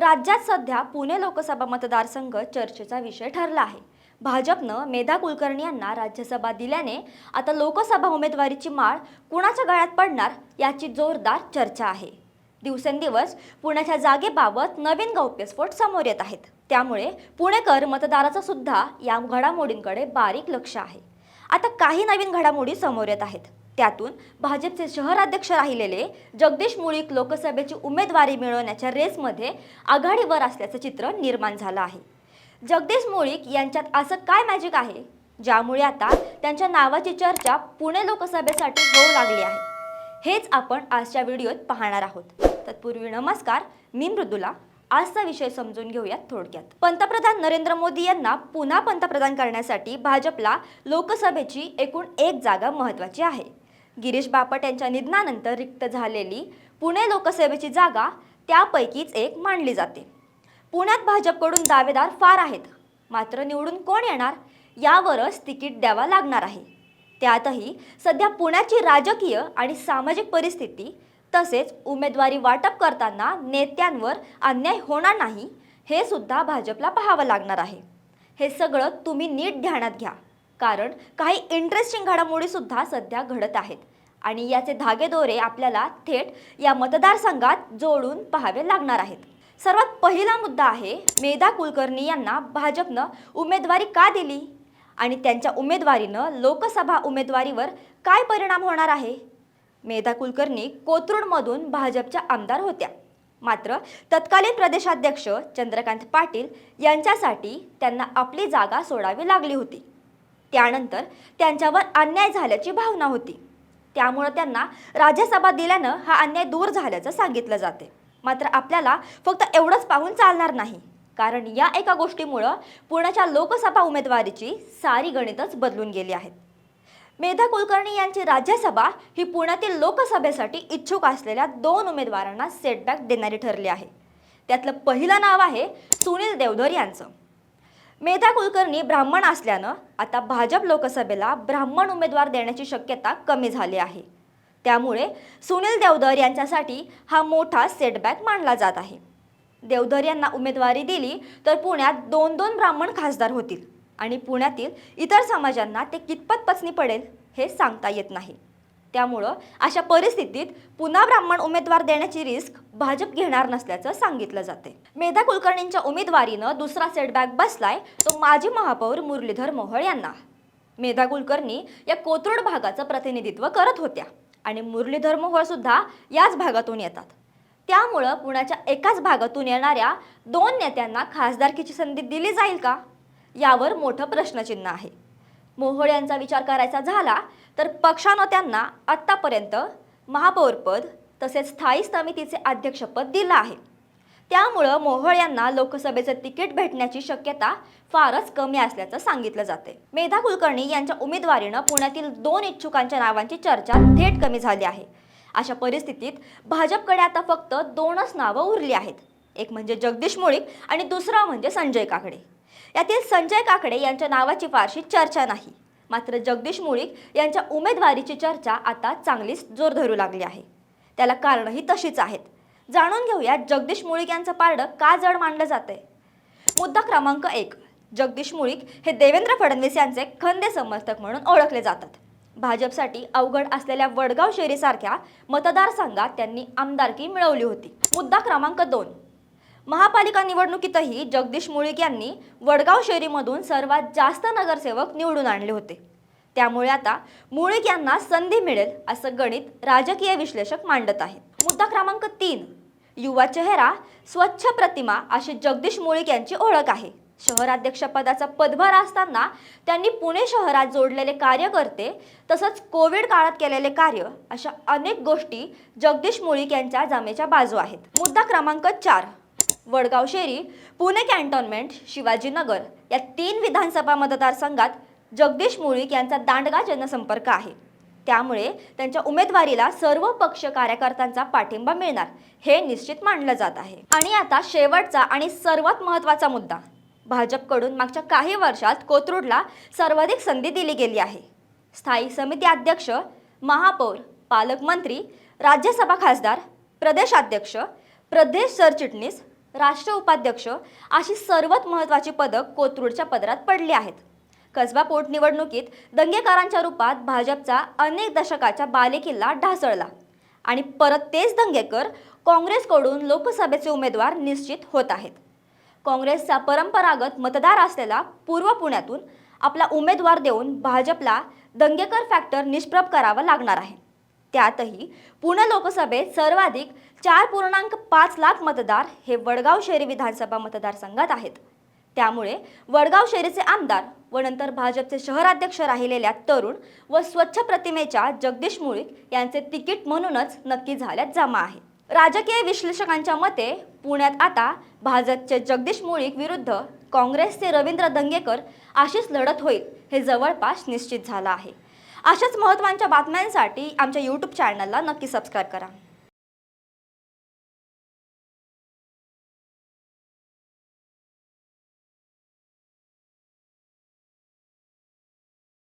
राज्यात सध्या पुणे लोकसभा मतदारसंघ चर्चेचा विषय ठरला आहे. भाजपनं मेधा कुलकर्णी यांना राज्यसभा दिल्याने आता लोकसभा उमेदवारीची माळ कुणाच्या गळ्यात पडणार याची जोरदार चर्चा आहे. दिवसेंदिवस पुण्याच्या जागेबाबत नवीन गौप्यस्फोट समोर येत आहेत. त्यामुळे पुणेकर मतदाराचं सुद्धा या घडामोडींकडे बारीक लक्ष आहे. आता काही नवीन घडामोडी समोर येत आहेत. त्यातून भाजपचे शहराध्यक्ष राहिलेले जगदीश मुळीक लोकसभेची उमेदवारी मिळवण्याच्या रेसमध्ये आघाडीवर असल्याचं चित्र निर्माण झालं आहे. जगदीश मुळीक यांच्यात असं काय मॅजिक आहे? ज्यामुळे आता त्यांच्या नावाची चर्चा पुणे लोकसभेसाठी होऊ लागली आहे. हेच आपण आजच्या व्हिडिओत पाहणार आहोत. तत्पूर्वी नमस्कार मी मृदुला. आजचा विषय समजून घेऊयात थोडक्यात. पंतप्रधान नरेंद्र मोदी यांना पुन्हा पंतप्रधान करण्यासाठी भाजपला लोकसभेची एकूण एक जागा महत्त्वाची आहे. गिरीश बापट यांच्या निधनानंतर रिक्त झालेली पुणे लोकसभेची जागा त्यापैकीच एक मानली जाते. पुण्यात भाजपकडून दावेदार फार आहेत. मात्र निवडून कोण येणार यावरच तिकीट द्यावा लागणार आहे. त्यातही सध्या पुण्याची राजकीय आणि सामाजिक परिस्थिती तसेच उमेदवारी वाटप करताना नेत्यांवर अन्याय होणार नाही हे सुद्धा भाजपला पाहावं लागणार आहे. हे सगळं तुम्ही नीट ध्यानात घ्या. कारण काही इंटरेस्टिंग घडामोडी सुद्धा सध्या घडत आहेत. आणि याचे धागेदोरे आपल्याला थेट या मतदारसंघात जोडून पाहावे लागणार आहेत. सर्वात पहिला मुद्दा आहे मेधा कुलकर्णी यांना भाजपनं उमेदवारी का दिली? आणि त्यांच्या उमेदवारीनं लोकसभा उमेदवारीवर काय परिणाम होणार आहे? मेधा कुलकर्णी कोथरूडमधून भाजपच्या आमदार होत्या. मात्र तत्कालीन प्रदेशाध्यक्ष चंद्रकांत पाटील यांच्यासाठी त्यांना आपली जागा सोडावी लागली होती. त्यानंतर त्यांच्यावर अन्याय झाल्याची भावना होती. त्यामुळं त्यांना राज्यसभा दिल्यानं हा अन्याय दूर झाल्याचं सांगितलं जाते. मात्र आपल्याला फक्त एवढंच पाहून चालणार नाही. कारण या एका गोष्टीमुळं पुण्याच्या लोकसभा उमेदवारीची सारी गणितच बदलून गेली आहेत. मेधा कुलकर्णी यांची राज्यसभा ही पुण्यातील लोकसभेसाठी इच्छुक असलेल्या दोन उमेदवारांना सेटबॅक देणारी ठरली आहे. त्यातलं पहिलं नाव आहे सुनील देवधर यांचं. मेधा कुलकर्णी ब्राह्मण असल्यानं आता भाजप लोकसभेला ब्राह्मण उमेदवार देण्याची शक्यता कमी झाली आहे. त्यामुळे सुनील देवधर यांच्यासाठी हा मोठा सेटबॅक मानला जात आहे. देवधर यांना उमेदवारी दिली तर पुण्यात दोन दोन ब्राह्मण खासदार होतील आणि पुण्यातील इतर समाजांना ते कितपत पचनी पडेल हे सांगता येत नाही. त्यामुळं अशा परिस्थितीत पुन्हा ब्राह्मण उमेदवार देण्याची रिस्क भाजप घेणार नसल्याचं सांगितलं जाते. मेधा कुलकर्णींच्या उमेदवारीनं दुसरा सेटबॅक बसलाय तो माजी महापौर मुरलीधर मोहोळ यांना. मेधा कुलकर्णी या कोथरूड भागाचं प्रतिनिधित्व करत होत्या आणि मुरलीधर मोहोळ सुद्धा याच भागातून येतात. त्यामुळं पुण्याच्या एकाच भागातून येणाऱ्या दोन नेत्यांना खासदारकीची संधी दिली जाईल का? यावर मोठं प्रश्नचिन्ह आहे. मोहोळ यांचा विचार करायचा झाला तर पक्षानं त्यांना आत्तापर्यंत महापौरपद तसेच स्थायी समितीचे अध्यक्षपद दिलं आहे. त्यामुळं मोहोळ यांना लोकसभेचं तिकीट भेटण्याची शक्यता फारच कमी असल्याचं सांगितलं जाते मेधा कुलकर्णी यांच्या उमेदवारीनं पुण्यातील दोन इच्छुकांच्या नावांची चर्चा थेट कमी झाली आहे. अशा परिस्थितीत भाजपकडे आता फक्त दोनच नावं उरली आहेत. एक म्हणजे जगदीश मुळीक आणि दुसरा म्हणजे संजय काकडे. यातील संजय काकडे यांच्या नावाची फारशी चर्चा नाही. मात्र जगदीश मुळीक यांच्या उमेदवारीची चर्चा आता चांगलीच जोर धरू लागली आहे. त्याला कारणही तशीच आहेत. जाणून घेऊया जगदीश मुळीक यांचं पारडं का जड मानलं जातंय? मुद्दा क्रमांक एक. जगदीश मुळीक हे देवेंद्र फडणवीस यांचे खंदे समर्थक म्हणून ओळखले जातात. भाजपसाठी अवघड असलेल्या वडगाव शेरीसारख्या मतदारसंघात त्यांनी आमदारकी मिळवली होती. मुद्दा क्रमांक दोन. महापालिका निवडणुकीतही जगदीश मुळीक यांनी वडगाव शहरीमधून सर्वात जास्त नगरसेवक निवडून आणले होते. त्यामुळे आता मुळीक यांना संधी मिळेल असं गणित राजकीय विश्लेषक मांडत आहेत. मुद्दा क्रमांक तीन युवा चेहरा स्वच्छ प्रतिमा अशी जगदीश मुळीक यांची ओळख आहे. शहराध्यक्षपदाचा पदभार असताना त्यांनी पुणे शहरात जोडलेले कार्यकर्ते तसंच कोविड काळात केलेले कार्य अशा अनेक गोष्टी जगदीश मुळीक यांच्या जामेच्या बाजू आहेत. मुद्दा क्रमांक चार वडगाव शेरी पुणे कॅन्टॉनमेंट शिवाजीनगर या तीन विधानसभा मतदारसंघात जगदीश मुळीक यांचा दांडगा जनसंपर्क आहे. त्यामुळे त्यांच्या उमेदवारीला सर्व पक्ष कार्यकर्त्यांचा पाठिंबा मिळणार हे निश्चित मानलं जात आहे. आणि आता शेवटचा आणि सर्वात महत्त्वाचा मुद्दा. भाजपकडून मागच्या काही वर्षात कोथरूडला सर्वाधिक संधी दिली गेली आहे. स्थायी समिती अध्यक्ष महापौर पालकमंत्री राज्यसभा खासदार प्रदेशाध्यक्ष प्रदेश सरचिटणीस राष्ट्र उपाध्यक्ष अशी सर्वात महत्त्वाची पदक कोथरूडच्या पदरात पडली आहेत. कसबा पोटनिवडणुकीत दंगेकारांच्या रूपात भाजपचा अनेक दशकाच्या बालेकिल्ला ढासळला आणि परत तेच दंगेकर काँग्रेसकडून लोकसभेचे उमेदवार निश्चित होत आहेत. काँग्रेसचा परंपरागत मतदार असलेला पूर्व पुण्यातून आपला उमेदवार देऊन भाजपला दंगेकर फॅक्टर निष्प्रभ करावा लागणार आहे. त्यातही पुणे लोकसभेत सर्वाधिक चार पूर्णांक पाच लाख मतदार हे वडगाव शहरी विधानसभा मतदारसंघात आहेत. त्यामुळे वडगाव शहरीचे आमदार व नंतर भाजपचे शहराध्यक्ष राहिलेल्या तरुण व स्वच्छ प्रतिमेच्या जगदीश मुळीक यांचे तिकीट म्हणूनच नक्की झाल्यात जमा आहे राजकीय विश्लेषकांच्या मते पुण्यात आता भाजपचे जगदीश मुळीक विरुद्ध काँग्रेसचे रवींद्र दंगेकर अशीच लढत होईल हे जवळपास निश्चित झालं आहे. अशाच महत्त्वाच्या बातम्यांसाठी आमच्या यूट्यूब चॅनलला नक्की सबस्क्राईब करा.